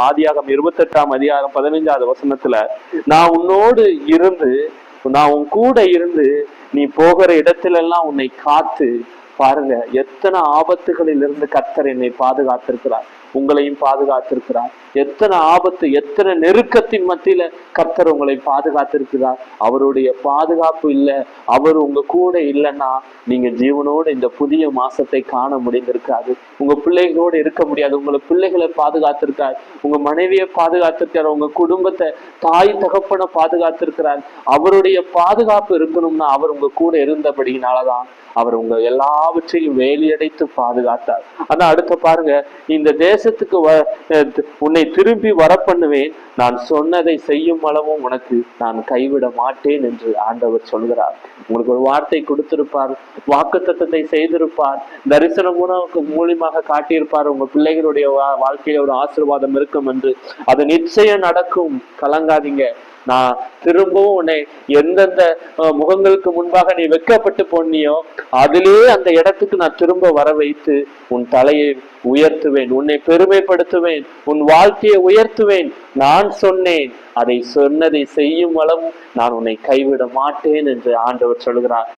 ஆதியாகம் இருபத்தெட்டாம் அதிகாரம் பதினைஞ்சாவது வசனத்துல நான் உன்னோடு இருந்து நான் உன் கூட இருந்து நீ போகிற இடத்துல எல்லாம் உன்னை காத்து பாருங்க எத்தனை ஆபத்துகளில் இருந்து கத்தர் என்னை பாதுகாத்திருக்கிறார்? உங்களையும் பாதுகாத்திருக்கிறார். எத்தனை ஆபத்து எத்தனை நெருக்கத்தின் மத்தியில கர்த்தர் உங்களை பாதுகாத்திருக்கிறார்? அவருடைய பாதுகாப்பு இல்லை. அவர் உங்க கூட இல்லைன்னா நீங்க ஜீவனோடு இந்த புதிய மாசத்தை காண முடிந்திருக்காது. உங்க பிள்ளைகளோடு இருக்க முடியாது. உங்களை பிள்ளைகளை பாதுகாத்திருக்கார். உங்க மனைவியை பாதுகாத்திருக்கார். உங்க குடும்பத்தை தாய் தகப்பனை பாதுகாத்திருக்கிறார். அவருடைய பாதுகாப்பு இருக்கணும்னா அவர் உங்க கூட இருந்தபடினாலதான் அவர் உங்க எல்லாவற்றையும் வேலியடைத்து பாதுகாத்தார். ஆனா அடுத்த பாருங்க இந்த தேசத்துக்கு வ உன்னை திரும்பி வர பண்ணுவேன் நான் சொன்னதை செய்யும் அளவும் உனக்கு நான் கைவிட மாட்டேன் என்று ஆண்டவர் சொல்கிறார். உங்களுக்கு ஒரு வார்த்தை கொடுத்திருப்பார் வாக்கு தத்தத்தை செய்திருப்பார் தரிசனம் உணவுக்கு மூலியமாக காட்டியிருப்பார். உங்க பிள்ளைகளுடைய வாழ்க்கையில ஒரு ஆசீர்வாதம் இருக்கும் என்று. அது நிச்சயம் நடக்கும். கலங்காதீங்க. நான் திரும்பவும் உன்னை எந்தெந்த முகங்களுக்கு முன்பாக நீ வெக்கப்பட்டு போனியோ அதிலே அந்த இடத்துக்கு நான் திரும்ப வர வைத்து உன் தலையை உயர்த்துவேன் உன்னை பெருமைப்படுத்துவேன் உன் வாழ்க்கையை உயர்த்துவேன். நான் சொன்னேன் அதை சொன்னதை செய்யும் அளவும் நான் உன்னை கைவிட மாட்டேன் என்று ஆண்டவர் சொல்கிறார்.